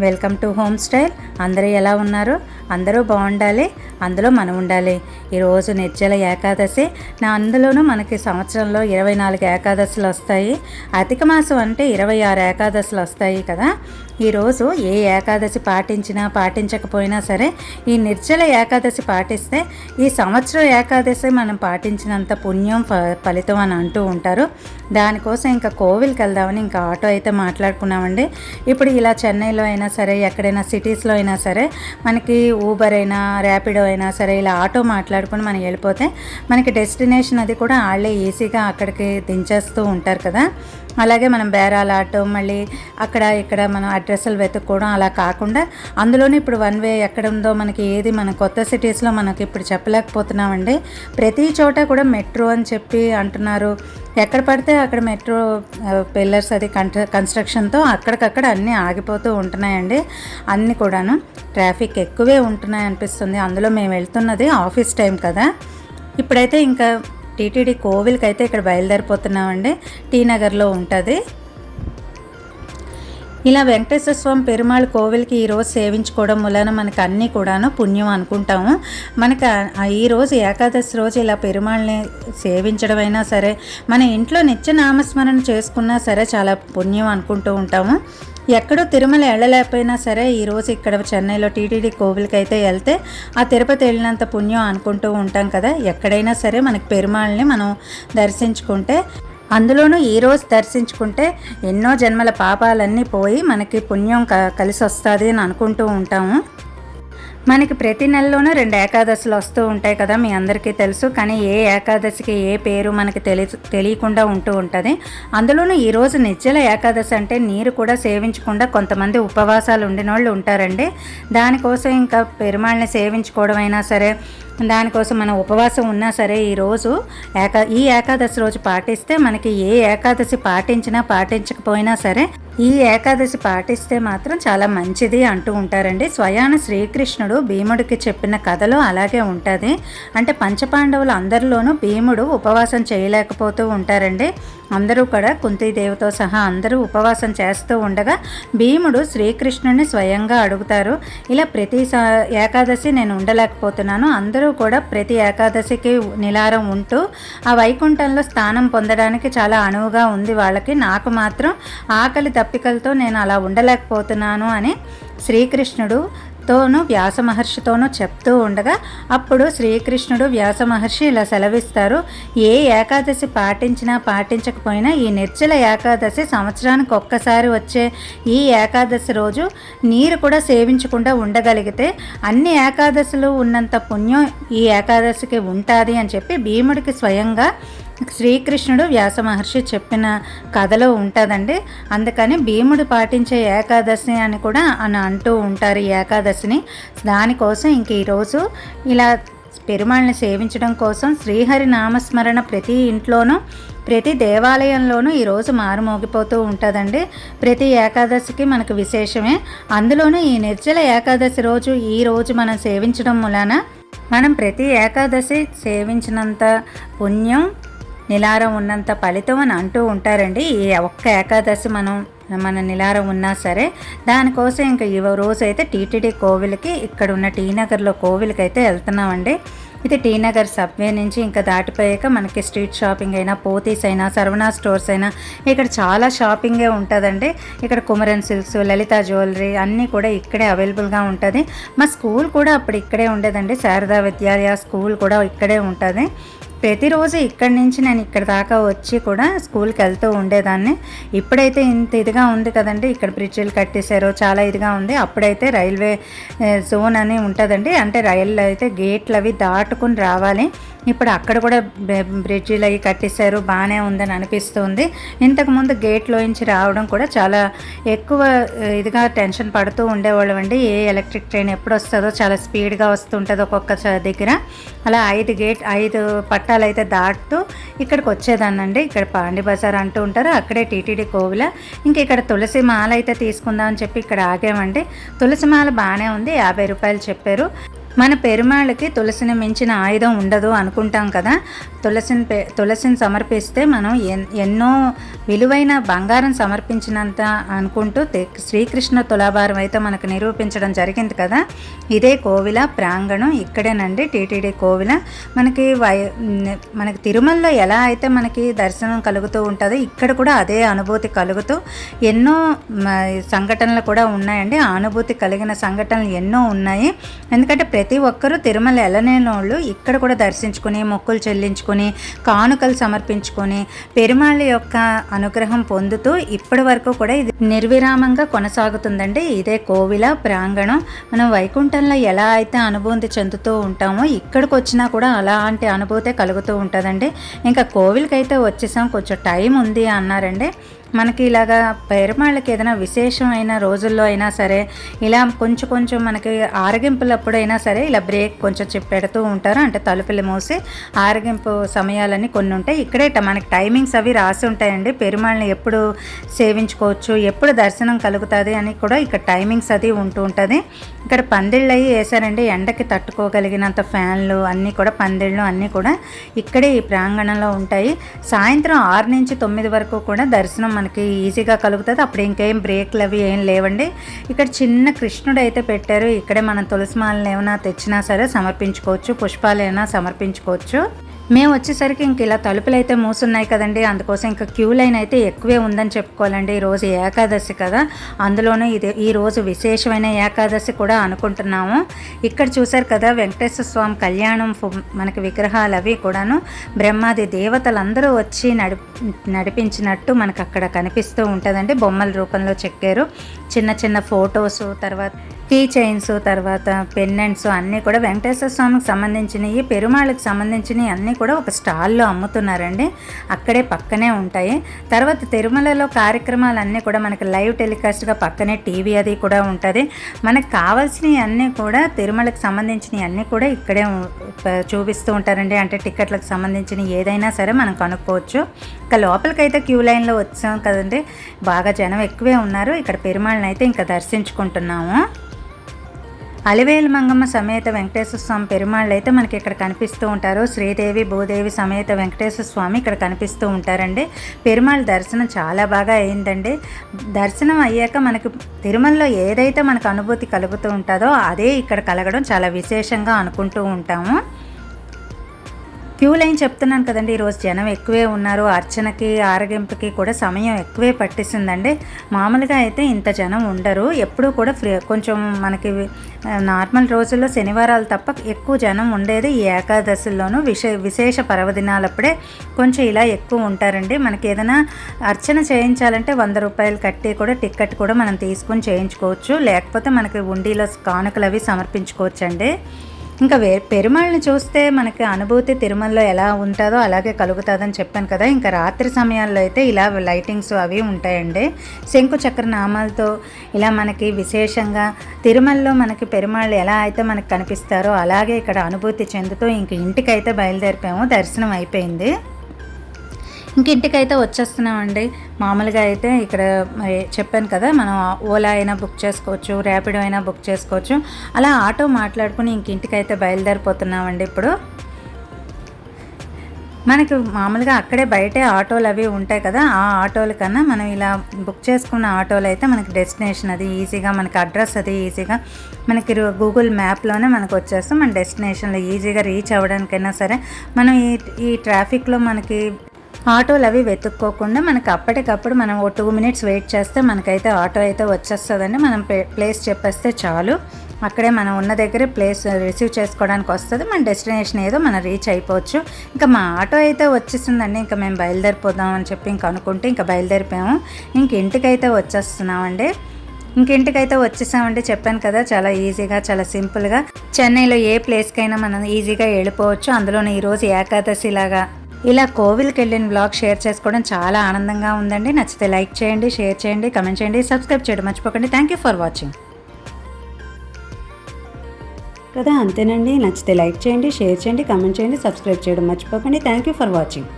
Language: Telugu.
Welcome to home style. అందరూ ఎలా ఉన్నారు? అందరూ బాగుండాలి. అందులో మనం ఉండాలి. ఈరోజు నిర్జల ఏకాదశి. నా అందులోనూ మనకి సంవత్సరంలో ఇరవై నాలుగు ఏకాదశులు వస్తాయి. అధిక మాసం అంటే ఇరవై ఆరు ఏకాదశులు వస్తాయి కదా? ఈరోజు ఏ ఏకాదశి పాటించినా పాటించకపోయినా సరే ఈ నిర్జల ఏకాదశి పాటిస్తే ఈ సంవత్సరం ఏకాదశి మనం పాటించినంత పుణ్యం ఫ ఫలితం అని అంటూ ఉంటారు. దానికోసం ఇంకా కోవిల్కి వెళ్దామని ఇంకా ఆటో అయితే మాట్లాడుకున్నామండి. ఇప్పుడు ఇలా చెన్నైలో అయినా సరే ఎక్కడైనా సిటీస్లో అయినా సరే మనకి ఊబర్ అయినా ర్యాపిడో అయినా సరే ఇలా ఆటో మాట్లాడుకుని మనం వెళ్ళిపోతే మనకి డెస్టినేషన్ అది కూడా వాళ్ళే ఈజీగా అక్కడికి దించేస్తూ ఉంటారు కదా. అలాగే మనం బేరాలు ఆటో మళ్ళీ అక్కడ ఇక్కడ మనం అడ్రస్లు వెతుక్కోవడం అలా కాకుండా అందులోనే ఇప్పుడు వన్ వే ఎక్కడ ఉందో మనకి ఏది మన కొత్త సిటీస్లో మనకి ఇప్పుడు చెప్పలేకపోతున్నామండి. ప్రతి చోట కూడా మెట్రో అని చెప్పి అంటున్నారు. ఎక్కడ పడితే అక్కడ మెట్రో పిల్లర్స్ అది కన్స్ట్ర కన్స్ట్రక్షన్తో అక్కడికక్కడ అన్నీ ఆగిపోతూ ఉంటున్నాయండి. అన్నీ కూడాను ట్రాఫిక్ ఎక్కువే ఉంటున్నాయి అనిపిస్తుంది అందులో మేము వెళ్తున్నది ఆఫీస్ టైం కదా. ఇప్పుడైతే ఇంకా టీటీడీ కోవిల్కి అయితే ఇక్కడ బయలుదేరిపోతున్నామండి. టీ నగర్లో ఉంటుంది. ఇలా వెంకటేశ్వర స్వామి పెరుమాళ్ కోవిల్కి ఈరోజు సేవించుకోవడం వలన మనకు అన్నీ కూడాను పుణ్యం అనుకుంటాము. మనకి ఈరోజు ఏకాదశి రోజు ఇలా పెరుమాళ్ళని సేవించడం అయినా సరే మన ఇంట్లో నిత్య నామస్మరణ చేసుకున్నా సరే చాలా పుణ్యం అనుకుంటూ ఉంటాము. ఎక్కడో తిరుమల వెళ్ళలేకపోయినా సరే ఈరోజు ఇక్కడ చెన్నైలో టీటీడీ కోవిల్కి అయితే వెళ్తే ఆ తిరుపతి వెళ్ళినంత పుణ్యం అనుకుంటూ ఉంటాం కదా. ఎక్కడైనా సరే మనకి పెరుమాళ్ళని మనం దర్శించుకుంటే అందులోనూ ఈ రోజు దర్శించుకుంటే ఎన్నో జన్మల పాపాలన్నీ పోయి మనకి పుణ్యం క కలిసి వస్తుంది అని అనుకుంటూ ఉంటాము. మనకి ప్రతి నెలలోనూ రెండు ఏకాదశులు వస్తూ ఉంటాయి కదా మీ అందరికీ తెలుసు. కానీ ఏ ఏకాదశికి ఏ పేరు మనకి తెలి తెలియకుండా ఉంటూ ఉంటుంది. అందులోనూ ఈరోజు నిశ్చల ఏకాదశి అంటే నీరు కూడా సేవించకుండా కొంతమంది ఉపవాసాలు ఉండిన వాళ్ళు ఉంటారండి. దానికోసం ఇంకా పెరుమాళ్ళని సేవించుకోవడం అయినా సరే దానికోసం మనం ఉపవాసం ఉన్నా సరే ఈరోజు ఏకా ఈ ఏకాదశి రోజు పాటిస్తే మనకి ఏ ఏకాదశి పాటించినా పాటించకపోయినా సరే ఈ ఏకాదశి పాటిస్తే మాత్రం చాలా మంచిది అంటూ ఉంటారండి. స్వయాన శ్రీకృష్ణుడు భీముడికి చెప్పిన కథలో అలాగే ఉంటుంది. అంటే పంచపాండవులు అందరిలోనూ భీముడు ఉపవాసం చేయలేకపోతూ ఉంటారండి. అందరూ కూడా కుంతీదేవితో సహా అందరూ ఉపవాసం చేస్తూ ఉండగా భీముడు శ్రీకృష్ణుడిని స్వయంగా అడుగుతారు. ఇలా ప్రతి ఏకాదశి నేను ఉండలేకపోతున్నాను. అందరూ కూడా ప్రతి ఏకాదశికి నిలారం ఉంటూ ఆ వైకుంఠంలో స్థానం పొందడానికి చాలా అనువుగా ఉంది వాళ్ళకి. నాకు మాత్రం ఆకలి తప్పికలతో నేను అలా ఉండలేకపోతున్నాను అని శ్రీకృష్ణుడు తోను వ్యాస మహర్షితోనూ చెప్తూ ఉండగా అప్పుడు శ్రీకృష్ణుడు వ్యాస మహర్షి ఇలా సెలవిస్తారు ఏ ఏకాదశి పాటించినా పాటించకపోయినా ఈ నిర్జల ఏకాదశి సంవత్సరానికి ఒక్కసారి వచ్చే ఈ ఏకాదశి రోజు నీరు కూడా సేవించకుండా ఉండగలిగితే అన్ని ఏకాదశులు ఉన్నంత పుణ్యం ఈ ఏకాదశికి ఉంటుంది అని చెప్పి భీముడికి స్వయంగా శ్రీకృష్ణుడు వ్యాస మహర్షి చెప్పిన కథలో ఉంటుందండి. అందుకని భీముడు పాటించే ఏకాదశి అని కూడా అని అంటూ ఉంటారు ఈ ఏకాదశిని. దానికోసం ఇంక ఈరోజు ఇలా పెరుమాళ్ళని సేవించడం కోసం శ్రీహరి నామస్మరణ ప్రతి ఇంట్లోనూ ప్రతి దేవాలయంలోనూ ఈరోజు మారుమోగిపోతూ ఉంటుందండి. ప్రతి ఏకాదశికి మనకు విశేషమే. అందులోనూ ఈ నిర్జల ఏకాదశి రోజు ఈ రోజు మనం సేవించడం మూలాన మనం ప్రతి ఏకాదశి సేవించినంత పుణ్యం నిలారం ఉన్నంత ఫలితం అని అంటూ ఉంటారండి. ఈ ఒక్క ఏకాదశి మనం మన నిలారం ఉన్నా సరే దానికోసం ఇంకా ఈ రోజు అయితే టీటీడీ కోవిల్కి ఇక్కడ ఉన్న టీ నగర్లో కోవిల్కి అయితే వెళ్తున్నామండి. ఇది టీ నగర్ సబ్వే నుంచి ఇంకా దాటిపోయాక మనకి స్ట్రీట్ షాపింగ్ అయినా పోతీస్ అయినా సర్వనా స్టోర్స్ అయినా ఇక్కడ చాలా షాపింగే ఉంటుందండి. ఇక్కడ కుమరన్ సిల్క్స్ లలిత జ్యువెలరీ అన్నీ కూడా ఇక్కడే అవైలబుల్గా ఉంటుంది. మా స్కూల్ కూడా అప్పుడు ఇక్కడే ఉండేదండి. శారదా విద్యాలయ స్కూల్ కూడా ఇక్కడే ఉంటుంది. ప్రతిరోజు ఇక్కడి నుంచి నేను ఇక్కడ దాకా వచ్చి కూడా స్కూల్కి వెళ్తూ ఉండేదాన్ని. ఇప్పుడైతే ఇంత ఇదిగా ఉంది కదండి. ఇక్కడ బ్రిడ్జిలు కట్టేశారు. చాలా ఇదిగా ఉంది. అప్పుడైతే రైల్వే జోన్ అని ఉంటుందండి. అంటే రైళ్ళు అయితే గేట్లు అవి దాటుకుని రావాలి. ఇప్పుడు అక్కడ కూడా బ్రిడ్జీలు బ్రిడ్జిలు అవి కట్టేశారు. బాగానే ఉందని అనిపిస్తుంది. ఇంతకుముందు గేట్లోంచి రావడం కూడా చాలా ఎక్కువ ఇదిగా టెన్షన్ పడుతూ ఉండేవాళ్ళం అండి. ఏ ఎలక్ట్రిక్ ట్రైన్ ఎప్పుడు వస్తుందో చాలా స్పీడ్గా వస్తుంటుంది ఒక్కొక్క దగ్గర. అలా ఐదు గేట్ ఐదు పట్టాలు అయితే దాటుతూ ఇక్కడికి వచ్చేదాన్నండి ఇక్కడ పాండి బజార్ అంటూ ఉంటారు. అక్కడే టీటీడీ కోవిల. ఇంక ఇక్కడ తులసి మాల అయితే తీసుకుందామని చెప్పి ఇక్కడ ఆగామండి. తులసి మాల బాగానే ఉంది. యాభై రూపాయలు చెప్పారు. మన పెరుమాళ్ళకి తులసిని మించిన ఆయుధం ఉండదు అనుకుంటాం కదా. తులసిని పె తులసిని సమర్పిస్తే మనం ఎన్ ఎన్నో విలువైన బంగారం సమర్పించినంత అనుకుంటూ శ్రీకృష్ణ తులాభారం అయితే మనకు నిరూపించడం జరిగింది కదా. ఇదే కోవిల ప్రాంగణం ఇక్కడేనండి టీటీడీ కోవిల. మనకి వై మనకి తిరుమలలో ఎలా అయితే మనకి దర్శనం కలుగుతూ ఉంటుందో ఇక్కడ కూడా అదే అనుభూతి కలుగుతూ ఎన్నో సంఘటనలు కూడా ఉన్నాయండి. ఆ అనుభూతి కలిగిన సంఘటనలు ఎన్నో ఉన్నాయి. ఎందుకంటే ప్రతి ఒక్కరూ తిరుమల ఎలనేనోళ్ళు వాళ్ళు ఇక్కడ కూడా దర్శించుకుని మొక్కులు చెల్లించుకుని కానుకలు సమర్పించుకొని పెరుమాళ్ళ యొక్క అనుగ్రహం పొందుతూ ఇప్పటి వరకు కూడా ఇది నిర్విరామంగా కొనసాగుతుందండి. ఇదే కోవిల ప్రాంగణం. మనం వైకుంఠంలో ఎలా అయితే అనుభూతి చెందుతూ ఉంటామో ఇక్కడికి వచ్చినా కూడా అలాంటి అనుభూతే కలుగుతూ ఉంటుందండి. ఇంకా కోవిల్కి అయితే వచ్చేసాం. కొంచెం టైం ఉంది అన్నారండి. మనకి ఇలాగా పెరుమాళ్ళకి ఏదైనా విశేషమైన రోజుల్లో అయినా సరే ఇలా కొంచెం కొంచెం మనకి ఆరగింపులప్పుడైనా సరే ఇలా బ్రేక్ కొంచెం చెప్పి పెడుతూ ఉంటారు. అంటే తలుపులు మూసి ఆరగింపు సమయాలని కొన్ని ఉంటాయి. ఇక్కడే మనకి టైమింగ్స్ అవి రాసి ఉంటాయండి. పెరుమాళ్ళని ఎప్పుడు సేవించుకోవచ్చు ఎప్పుడు దర్శనం కలుగుతుంది అని కూడా ఇక్కడ టైమింగ్స్ అది ఉంటూ ఉంటుంది. ఇక్కడ పందిళ్ళు అవి వేశారండి. ఎండకి తట్టుకోగలిగినంత ఫ్యాన్లు అన్నీ కూడా పందిళ్ళు అన్నీ కూడా ఇక్కడే ఈ ప్రాంగణంలో ఉంటాయి. సాయంత్రం ఆరు నుంచి తొమ్మిది వరకు కూడా దర్శనం మనకి ఈజీగా కలుగుతుంది. అప్పుడు ఇంకేం బ్రేక్లు అవి ఏం లేవండి. ఇక్కడ చిన్న కృష్ణుడు అయితే పెట్టారు. ఇక్కడే మనం తులసి మాలను ఏమైనా తెచ్చినా సరే సమర్పించుకోవచ్చు. పుష్పాలు ఏమైనా సమర్పించుకోవచ్చు. మేము వచ్చేసరికి ఇంక ఇలా తలుపులు అయితే మూసున్నాయి కదండి. అందుకోసం ఇంకా క్యూ లైన్ అయితే ఎక్కువే ఉందని చెప్పుకోవాలండి. ఈరోజు ఏకాదశి కదా. అందులోనూ ఇది ఈరోజు విశేషమైన ఏకాదశి కూడా అనుకుంటున్నాము. ఇక్కడ చూశారు కదా వెంకటేశ్వర స్వామి కళ్యాణం ఫు- మనకి విగ్రహాలు అవి కూడాను బ్రహ్మాది దేవతలందరూ వచ్చి నడి నడిపించినట్టు మనకు అక్కడ కనిపిస్తూ ఉంటుందండి. బొమ్మల రూపంలో చెక్కారు. చిన్న చిన్న ఫొటోస్ తర్వాత కీ చైన్స్ తర్వాత పెన్నెంట్స్ అన్నీ కూడా వెంకటేశ్వర స్వామికి సంబంధించినవి పెరుమాళ్ళకి సంబంధించినవి అన్నీ కూడా ఒక స్టాల్లో అమ్ముతున్నారండి. అక్కడే పక్కనే ఉంటాయి. తర్వాత తిరుమలలో కార్యక్రమాలన్నీ కూడా మనకి లైవ్ టెలికాస్ట్గా పక్కనే టీవీ అది కూడా ఉంటుంది. మనకు కావాల్సినవి అన్నీ కూడా తిరుమలకి సంబంధించినవి అన్నీ కూడా ఇక్కడే చూపిస్తూ ఉంటారండి. అంటే టికెట్లకు సంబంధించిన ఏదైనా సరే మనం కనుక్కోవచ్చు. ఇంకా లోపలికైతే క్యూ లైన్లో వచ్చాం కదండి. బాగా జనం ఎక్కువే ఉన్నారు. ఇక్కడ పెరుమాళ్ళని అయితే ఇంకా దర్శించుకుంటున్నాము. అలివేలు మంగమ్మ సమేత వెంకటేశ్వర స్వామి పెరుమాళ్ళు అయితే మనకి ఇక్కడ కనిపిస్తూ ఉంటారు. శ్రీదేవి భూదేవి సమేత వెంకటేశ్వర స్వామి ఇక్కడ కనిపిస్తూ ఉంటారండి. పెరుమాళ్ళ దర్శనం చాలా బాగా అయిందండి. దర్శనం అయ్యాక మనకి తిరుమలలో ఏదైతే మనకు అనుభూతి కలుగుతూ ఉంటుందో అదే ఇక్కడ కలగడం చాలా విశేషంగా అనుకుంటూ ఉంటాము. క్యూ లైన్ చెప్తున్నాను కదండి ఈరోజు జనం ఎక్కువే ఉన్నారు అర్చనకి ఆరగింపుకి కూడా సమయం ఎక్కువే పట్టిస్తుందండి మామూలుగా అయితే ఇంత జనం ఉండరు ఎప్పుడూ కూడా ఫ్రీ కొంచెం మనకి నార్మల్ రోజుల్లో శనివారాలు తప్ప ఎక్కువ జనం ఉండేది ఈ ఏకాదశిలోనూ విశే విశేష పర్వదినాలప్పుడే కొంచెం ఇలా ఎక్కువ ఉంటారండి. మనకి ఏదైనా అర్చన చేయించాలంటే వంద రూపాయలు కట్టి కూడా టికెట్ కూడా మనం తీసుకుని చేయించుకోవచ్చు. లేకపోతే మనకి ఉండీలో కానుకలు అవి సమర్పించుకోవచ్చండి. ఇంకా వే పెరుమాళ్ళని చూస్తే మనకి అనుభూతి తిరుమలలో ఎలా ఉంటుందో అలాగే కలుగుతుందని చెప్పాను కదా. ఇంకా రాత్రి సమయాల్లో అయితే ఇలా లైటింగ్స్ అవి ఉంటాయండి. శంకు చక్ర నామాలతో ఇలా మనకి విశేషంగా తిరుమలలో మనకి పెరుమాళ్ళు ఎలా అయితే మనకు కనిపిస్తారో అలాగే ఇక్కడ అనుభూతి చెందుతూ ఇంక ఇంటికైతే బయలుదేరిపాము దర్శనం అయిపోయింది. ఇంక ఇంటికైతే వచ్చేస్తున్నామండి. మామూలుగా అయితే ఇక్కడ మరి చెప్పాను కదా మనం ఓలా అయినా బుక్ చేసుకోవచ్చు ర్యాపిడో అయినా బుక్ చేసుకోవచ్చు. అలా ఆటో మాట్లాడుకుని ఇంక ఇంటికైతే బయలుదేరిపోతున్నామండి ఇప్పుడు. మనకి మామూలుగా అక్కడే బయటే ఆటోలు అవి ఉంటాయి కదా ఆ ఆటోల కన్నా మనం ఇలా బుక్ చేసుకున్న ఆటోలు అయితే మనకి డెస్టినేషన్ అది ఈజీగా మనకి అడ్రస్ అది ఈజీగా మనకి గూగుల్ మ్యాప్లోనే మనకు వచ్చేస్తాం. మన డెస్టినేషన్లో ఈజీగా రీచ్ అవ్వడానికైనా సరే మనం ఈ ఈ ట్రాఫిక్లో మనకి ఆటోలు అవి వెతుక్కోకుండా మనకి అప్పటికప్పుడు మనం ఓ టూ మినిట్స్ వెయిట్ చేస్తే మనకైతే ఆటో అయితే వచ్చేస్తుందండి. మనం ప్లే- ప్లేస్ చెప్పేస్తే చాలు. అక్కడే మనం ఉన్న దగ్గరే ప్లేస్ రిసీవ్ చేసుకోవడానికి వస్తుంది. మన డెస్టినేషన్ ఏదో మనం రీచ్ అయిపోవచ్చు. ఇంకా మా ఆటో అయితే వచ్చేసిందండి. ఇంకా మేము బయలుదేరిపోదాం అని చెప్పి ఇంక అనుకుంటే ఇంకా బయలుదేరిపోయాము. ఇంక ఇంటికైతే వచ్చేస్తున్నామండి. ఇంకింటికైతే వచ్చేసామంటే చెప్పాను కదా చాలా ఈజీగా చాలా సింపుల్గా. చెన్నైలో ఏ ప్లేస్కైనా మనం ఈజీగా వెళ్ళిపోవచ్చు. అందులోనే ఈరోజు ఏకాదశి లాగా ఇలా కోవిల్కి వెళ్ళిన బ్లాగ్ షేర్ చేసుకోవడం చాలా ఆనందంగా ఉందండి. నచ్చితే లైక్ చేయండి షేర్ చేయండి కమెంట్ చేయండి సబ్స్క్రైబ్ చేయడం మర్చిపోకండి. థ్యాంక్ యూ ఫర్ వాచింగ్ కదా అంతేనండి. నచ్చితే లైక్ చేయండి షేర్ చేయండి కమెంట్ చేయండి సబ్స్క్రైబ్ చేయడం మర్చిపోకండి. Thank you for watching